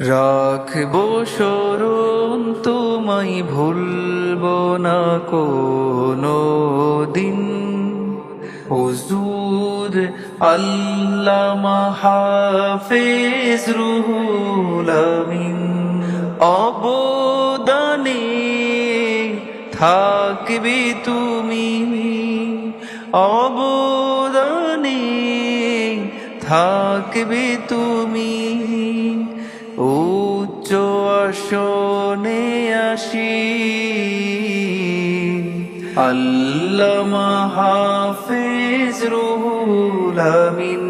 রাখব স্মরণ তোমায় ভুলব না কোনো দিন হুজুর, আল্লামা হাফেজ রুহুল অবদানে থাকবে তুমি। অবদানে থাকবে তুমি। উচ্চ আসনে আসি। আল্লামা রুহুল আমিন।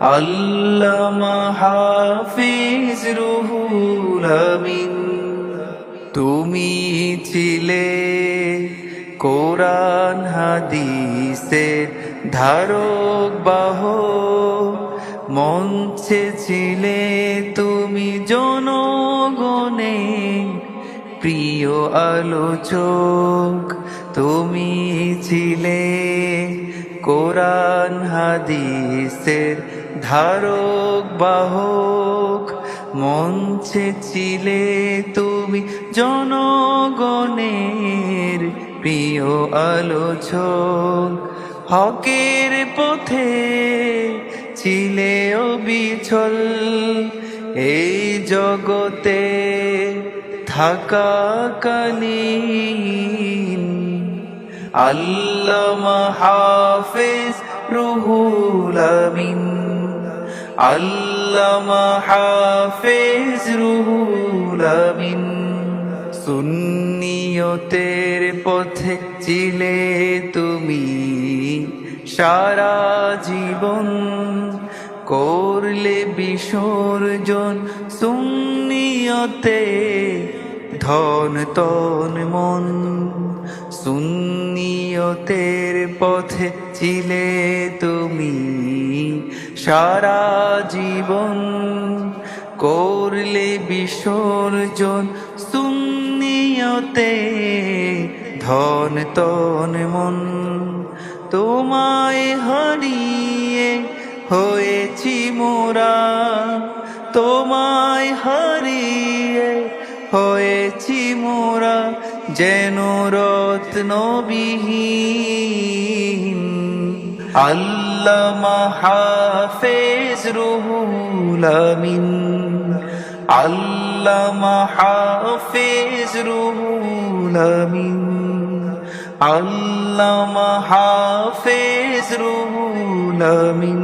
আল্লামা হাফিজ রুহুল আমিন। তুমি ছিলে কোরআন হাদিসের ধারক বাহ মঞ্চে ছিলে তুমি জনগণে, প্রিয় আলোচক তুমি ছিলে। কোরআন, হাদিসের ধারক, বাহক, মঞ্চে ছিলে তুমি জনগণের প্রিয় আলোচক। হকের পথে ছিলে অবিচল এই জগতে থাকা কালীন। আল্লামা রুহুল আমিন। আল্লামা রুহুল আমিন। সুন্নিয়তের পথে ছিলে তুমি সারা জীবন। করলে বিসর্জন সুন্নিয়তে ধন তন মন। সুন্নিয়তের পথে ছিলে তুমি সারা জীবন। করলে বিসর্জন সুন্নিয়তে ধন তন মন। তোমায় হারিয়ে হয়েছি মোরা, তোমায় হারিয়ে হয়েছি মোরা, যেন রত্নবিহীন। আল্লামা হাফেজ রুহুল আমিন। আল্লামা হাফেজ রুহুল আল্লামা হাফেজ রুহুল আমিন